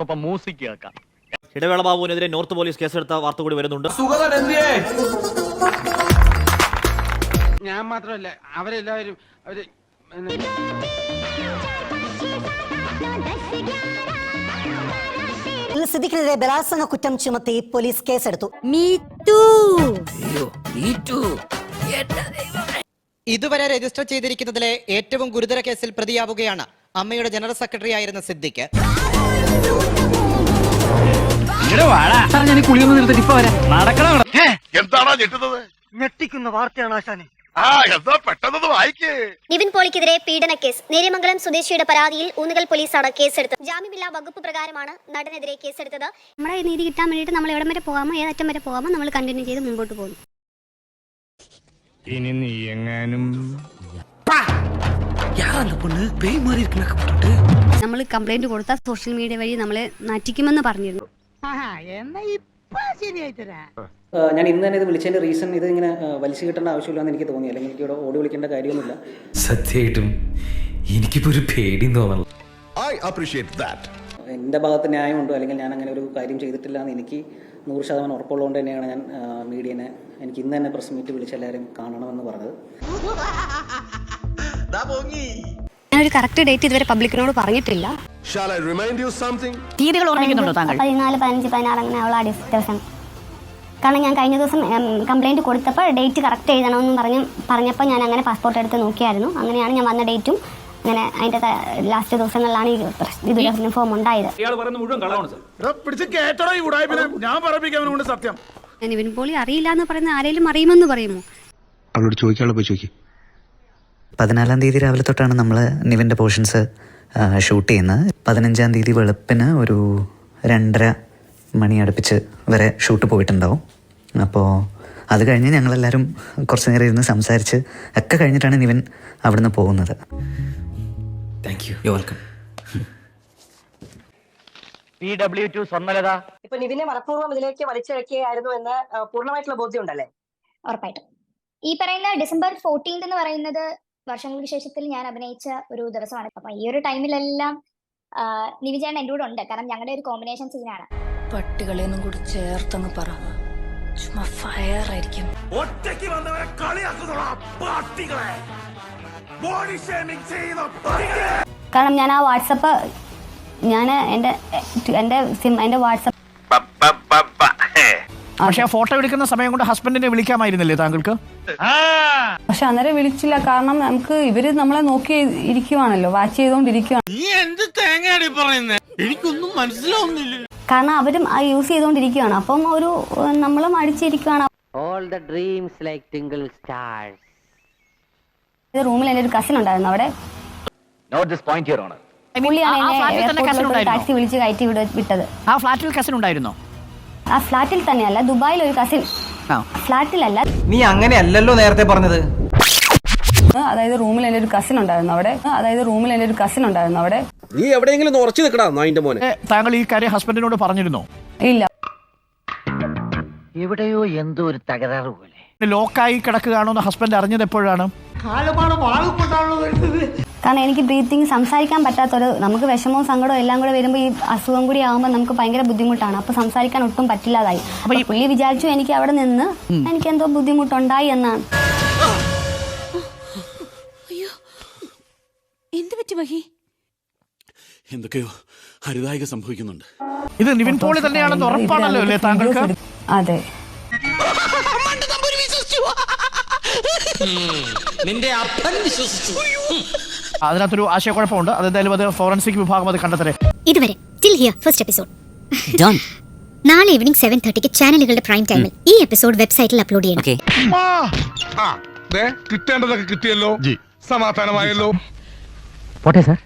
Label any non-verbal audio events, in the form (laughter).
സ്വപ്പം music കേൾക്കാം. ഇടവേള ബാബുവിനെതിരെ north police കേസെടുത്ത വാർത്ത കൂടി വരുന്നുണ്ട്. ഞാൻ മാത്രമല്ല അവരെല്ലാവരും അവർ സിദ്ദിഖിനെതിരെ ബലാത്സംഗ കുറ്റം ചുമത്തി പോലീസ് കേസെടുത്തു. ഇതുവരെ രജിസ്റ്റർ ചെയ്തിരിക്കുന്നതിലെ ഏറ്റവും ഗുരുതര കേസിൽ പ്രതിയാവുകയാണ് അമ്മയുടെ ജനറൽ സെക്രട്ടറി ആയിരുന്ന സിദ്ദിഖ്. എന്താണോ ഞെട്ടുന്നത്? ഞെട്ടിക്കുന്ന വാർത്തയാണ് ആശാനെ. നിവിൻ പോളിക്കെതിരെ പീഡന കേസ്. നേര്യമംഗലം സ്വദേശിയുടെ പരാതിയിൽ ഊന്നുകൽ പോലീസാണ് കേസെടുത്തത്. ജാമ്യമില്ലാ വകുപ്പ് പ്രകാരമാണ് നടനെതിരെ കേസെടുത്തത്. നമ്മുടെ നീതി കിട്ടാൻ വേണ്ടിയിട്ട് നമ്മൾ എവിടം വരെ പോകാമോ ഏതറ്റം വരെ പോകാമോ നമ്മൾ കണ്ടിന്യൂ ചെയ്ത് മുമ്പോട്ട് പോകുന്നു ഇനി നീ എങ്ങാനും നമ്മൾ കംപ്ലൈന്റ് കൊടുത്താൽ സോഷ്യൽ മീഡിയ വഴി നമ്മളെ നാറ്റിക്കുമെന്ന് പറഞ്ഞിരുന്നു. ഞാൻ ഇന്ന് തന്നെ ഇത് വിളിച്ചതിന്റെ റീസൺ ഇത് ഇങ്ങനെ വലിച്ചു കിട്ടേണ്ട ആവശ്യമില്ലെന്ന് എനിക്ക് തോന്നി. അല്ലെങ്കിൽ എനിക്ക് ഇവിടെ ഓടി വിളിക്കേണ്ട കാര്യമൊന്നുമില്ല. സത്യമായിട്ടും എനിക്കിപ്പോ ഒരു പേടിയും തോന്നണം. ഐ അപ്രീഷിയേറ്റ് ദാറ്റ് എന്റെ ഭാഗത്ത് ന്യായമുണ്ടോ അല്ലെങ്കിൽ ഞാൻ അങ്ങനെ ഒരു കാര്യം ചെയ്തിട്ടില്ല എന്ന് എനിക്ക് നൂറ് ശതമാനം ഉറപ്പുള്ളതുകൊണ്ട് തന്നെയാണ് ഞാൻ മീഡിയനെ എനിക്ക് ഇന്ന് തന്നെ പ്രസ് മീറ്റ് വിളിച്ച് എല്ലാവരും കാണണമെന്ന് പറഞ്ഞത്. (laughs) ഞാൻ ഒരു കറക്റ്റ് ഡേറ്റ് ഇതുവരെ പബ്ലിക്കിനോട് പറഞ്ഞിട്ടില്ല. Shall I remind you something തീയതികൾ ഓർമ്മിക്കുന്നുണ്ടോ താങ്കൾ? പതിനാല് പതിനഞ്ച് പതിനാറ് അങ്ങനെ ഉള്ള ദിവസം. കാരണം ഞാൻ കഴിഞ്ഞ ദിവസം കംപ്ലൈന്റ് കൊടുത്തപ്പോൾ ഡേറ്റ് കറക്റ്റ് എഴുതണമെന്ന് പറഞ്ഞ് പറഞ്ഞപ്പോൾ ഞാൻ അങ്ങനെ പാസ്പോർട്ട് എടുത്ത് നോക്കിയായിരുന്നു. അങ്ങനെയാണ് ഞാൻ വന്ന ഡേറ്റും അങ്ങനെ അതിന്റെ ലാസ്റ്റ് ദിവസങ്ങളിലാണ് ഈ പ്രശ്- ഫോം ഉണ്ടായത്. ഞാൻ നിവിൻ പോളി അറിയില്ല എന്ന് പറയുന്ന ആരെങ്കിലും അറിയുമെന്ന് പറയുമോ? അവളോട് ചോദിക്കാനുള്ള പോയി ചോദിക്കും. പതിനാലാം തീയതി രാവിലെ തൊട്ടാണ് നമ്മൾ നിവിന്റെ പോർഷൻസ് ഷൂട്ട് ചെയ്യുന്നത്. പതിനഞ്ചാം തീയതി വെളുപ്പിന് ഒരു രണ്ടര മണി അടുപ്പിച്ച് വരെ ഷൂട്ട് പോയിട്ടുണ്ടാവും. അപ്പോൾ അത് കഴിഞ്ഞ് ഞങ്ങളെല്ലാവരും കുറച്ച് നേരം ഇരുന്ന് സംസാരിച്ച് ഒക്കെ കഴിഞ്ഞിട്ടാണ് നിവിൻ അവിടുന്ന് പോകുന്നത്. Thank you you welcome P W two Swarnalatha ഇപ്പൊ നിവിനെ മനഃപൂർവം ഇതിലേക്ക് വലിച്ചിഴക്കുകയായിരുന്നു എന്ന് പൂർണമായിട്ടുള്ള ബോധ്യം ഉണ്ടല്ലേ ഉറപ്പായിട്ടും. ഈ പറയുന്ന ഡിസംബർ ഫോർട്ടീൻത് എന്ന് പറയുന്നത് വർഷങ്ങൾക്ക് ശേഷത്തിൽ ഞാൻ അഭിനയിച്ച ഒരു ദിവസമാണ്. അപ്പൊ ഈ ഒരു ടൈമിലെല്ലാം നിവിചേട്ടൻ എന്റെ കൂടെ ഉണ്ട്. കാരണം ഞങ്ങളുടെ ഒരു കോമ്പിനേഷൻ സീനാണ് പട്ടികളെയൊന്നും കൂടി ചേർത്തെന്ന് പറ. ചുമ്മാ ഫയർ ആയിരിക്കും. ഒറ്റയ്ക്ക് വന്നവരെ പാട്ടികളെ. ബോഡി ഷേമിംഗ് കാരണം ഞാൻ ആ വാട്സപ്പ് ഞാൻ എന്റെ എന്റെ സിം എന്റെ വാട്സപ്പ് പക്ഷെ ആ ഫോട്ടോ എടുക്കുന്ന സമയം കൊണ്ട് ഹസ്ബൻഡിനെ വിളിക്കാമായിരുന്നില്ലേ താങ്കൾക്ക്? പക്ഷെ അന്നേരം വിളിച്ചില്ല. കാരണം നമുക്ക് ഇവർ നമ്മളെ നോക്കി ഇരിക്കുവാണല്ലോ. വാച്ച് ചെയ്തോണ്ടിരിക്കുവാണ് നീ എന്ത് എനിക്കൊന്നും മനസ്സിലാവുന്നില്ല. കാരണം അവരും ആ യൂസ് ചെയ്തോണ്ടിരിക്കുവാണ്. അപ്പം ഒരു നമ്മളെ അടിച്ചിരിക്കുവാണ്. All the dreams like twinkle stars റൂമിൽ എന്റെ ഒരു കസിൻ ഉണ്ടായിരുന്നു അവിടെ. Note this point here owner പുള്ളിയാണ് ആ ഫ്ലാറ്റിൽ തന്നെ cousin എന്നെ ടാക്സി വിളിച്ച് കയറ്റി വിട വിട്ടത്. ആ ഫ്ലാറ്റിൽ കസിൻ ഉണ്ടായിരുന്നോ? ആ ഫ്ലാറ്റിൽ തന്നെയല്ല ദുബായിൽ ഒരു കസിൻ ആ. ഫ്ലാറ്റിലല്ല നീ അങ്ങനെയല്ലല്ലോ നേരത്തെ പറഞ്ഞത്. അതായത് റൂമിൽ എന്റെ ഒരു കസിൻ ഉണ്ടായിരുന്നു അവിടെ. അതായത് റൂമിൽ എന്റെ ഒരു കസിൻ ഉണ്ടായിരുന്നു അവിടെ. നീ എവിടെയെങ്കിലും ഉറച്ചു നിൽക്കടാ നായിന്റെ മോനെ. താങ്കൾ ഈ കാര്യം ഹസ്ബൻഡിനോട് പറഞ്ഞിരുന്നോ? ഇല്ല. എവിടെയോ എന്തോ ഒരു തകരാറ് പോലെ. ലോക്കായി കിടക്കുകയാണോ ഹസ്ബൻഡ് അറിഞ്ഞത് എപ്പോഴാണ്? കാരണം എനിക്ക് ബ്രീത്തിങ് സംസാരിക്കാൻ പറ്റാത്തൊരു നമുക്ക് വിഷമവും സങ്കടവും എല്ലാം കൂടെ വരുമ്പോൾ ഈ അസുഖം കൂടി ആകുമ്പോൾ നമുക്ക് ഭയങ്കര ബുദ്ധിമുട്ടാണ്. അപ്പൊ സംസാരിക്കാൻ ഒട്ടും പറ്റില്ലാതായി. അപ്പൊ ഈ പുള്ളി വിചാരിച്ചു എനിക്ക് അവിടെ നിന്ന് എനിക്ക് എന്തോ ബുദ്ധിമുട്ടുണ്ടായി എന്നാണ്. എന്ത് പറ്റി മഹി? എന്തൊക്കെയോ ഹരിതായിക സംഭവിക്കുന്നുണ്ട്. ഇത് നിവിൻ പോളി തന്നെയാണെന്ന് ഉറപ്പാണല്ലോ അല്ലേ താങ്കൾക്ക്? അതെ. നിന്റെ അപ്പൻ വിശ്വസിച്ചു. അതിനകത്തൊരു ആശയക്കുഴപ്പമുണ്ട്. അത് എന്തായാലും അത് ഫോറൻസിക് വിഭാഗം അത് കണ്ടെത്തരെ ഇതുവരെ. ടിൽ ഹിയർ ഫസ്റ്റ് എപ്പിസോഡ് നാളെ ഈവനിംഗ് സെവൻ തേർട്ടിക്ക് ചാനലുകളുടെ പ്രൈം ടൈമിൽ ഈ എപ്പിസോഡ് വെബ്സൈറ്റിൽ അപ്ലോഡ് ചെയ്യണം. കിട്ടേണ്ടതൊക്കെ കിട്ടിയല്ലോ. സമാധാനമായല്ലോ. പോട്ടെ സാർ